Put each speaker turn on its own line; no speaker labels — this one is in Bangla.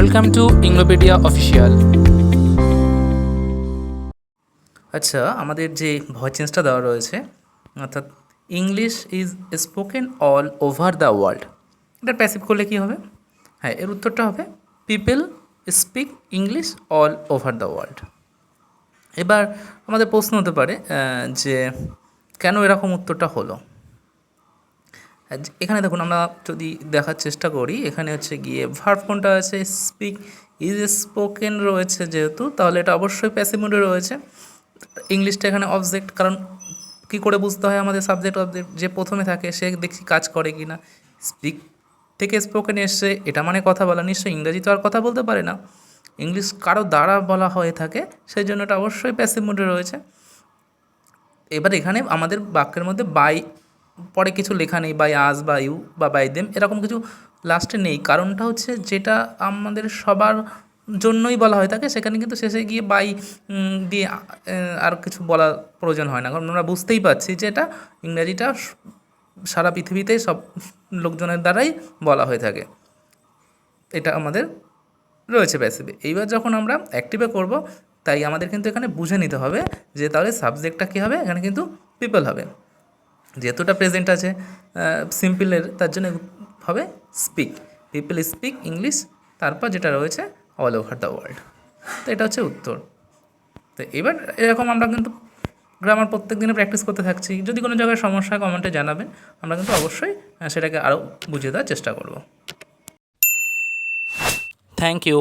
ওয়েলকাম টু ইংলোপিডিয়া অফিসিয়াল আচ্ছা আমাদের যে ভয়েস চেঞ্জটা দেওয়া রয়েছে, অর্থাৎ English is spoken all over the world এটা প্যাসিভ করলে কী হবে? হ্যাঁ এর উত্তরটা হবে people speak English all over the world এবার আমাদের প্রশ্ন হতে পারে যে কেন এরকম উত্তরটা হলো? এখানে দেখুন আমরা যদি দেখার চেষ্টা করি, এখানে হচ্ছে গিয়ে ভার্ভ কোনটা আছে? স্পিক ইজ স্পোকেন রয়েছে যেহেতু, তাহলে এটা অবশ্যই প্যাসিভ মোডে রয়েছে। ইংলিশটা এখানে অবজেক্ট কারণ কি করে বুঝতে হয় আমাদের সাবজেক্ট অবজেক্ট যে প্রথমে থাকে, সে দেখছি কাজ করে কি না স্পিক থেকে স্পোকেন এসছে, এটা মানে কথা বলা। নিশ্চয়ই ইংরেজি তো আর কথা বলতে পারে না। ইংলিশ কারও দ্বারা বলা হয়ে থাকে সেই জন্য এটা অবশ্যই প্যাসিভ মোডে রয়েছে। এবার এখানে আমাদের বাক্যের মধ্যে বাই পরে কিছু লেখা নেই বাই আজ বা ইউ বা বাই দেম এরকম কিছু লাস্টে নেই। কারণটা হচ্ছে যেটা আমাদের সবার জন্যই বলা হয়ে থাকে সেখানে কিন্তু শেষে গিয়ে বাই দিয়ে আর কিছু বলা প্রয়োজন হয় না। কারণ আমরা বুঝতেই পারছি যে এটা ইংরাজিটা সারা পৃথিবীতেই সব লোকজনের দ্বারাই বলা হয়ে থাকে। এটা আমাদের রয়েছে প্যাসিভে এইবার যখন আমরা অ্যাক্টিভে করব, তাই আমাদের কিন্তু এখানে বুঝে নিতে হবে যে তাহলে সাবজেক্টটা কী হবে? এখানে কিন্তু পিপল হবে। যেহেতু এটা প্রেজেন্ট আছে সিম্পলের তার জন্য হবে স্পিক পিপল স্পিক ইংলিশ তারপর যেটা রয়েছে অল ওভার দ্য ওয়ার্ল্ড তো এটা হচ্ছে উত্তর। তো এবার এরকম আমরা কিন্তু গ্রামার প্রত্যেক দিনে প্র্যাকটিস করতে থাকছি। যদি কোনো জায়গায় সমস্যা হয় কমেন্টে জানাবেন। আমরা কিন্তু অবশ্যই সেটাকে আরও বুঝিয়ে দেওয়ার চেষ্টা করব। Thank you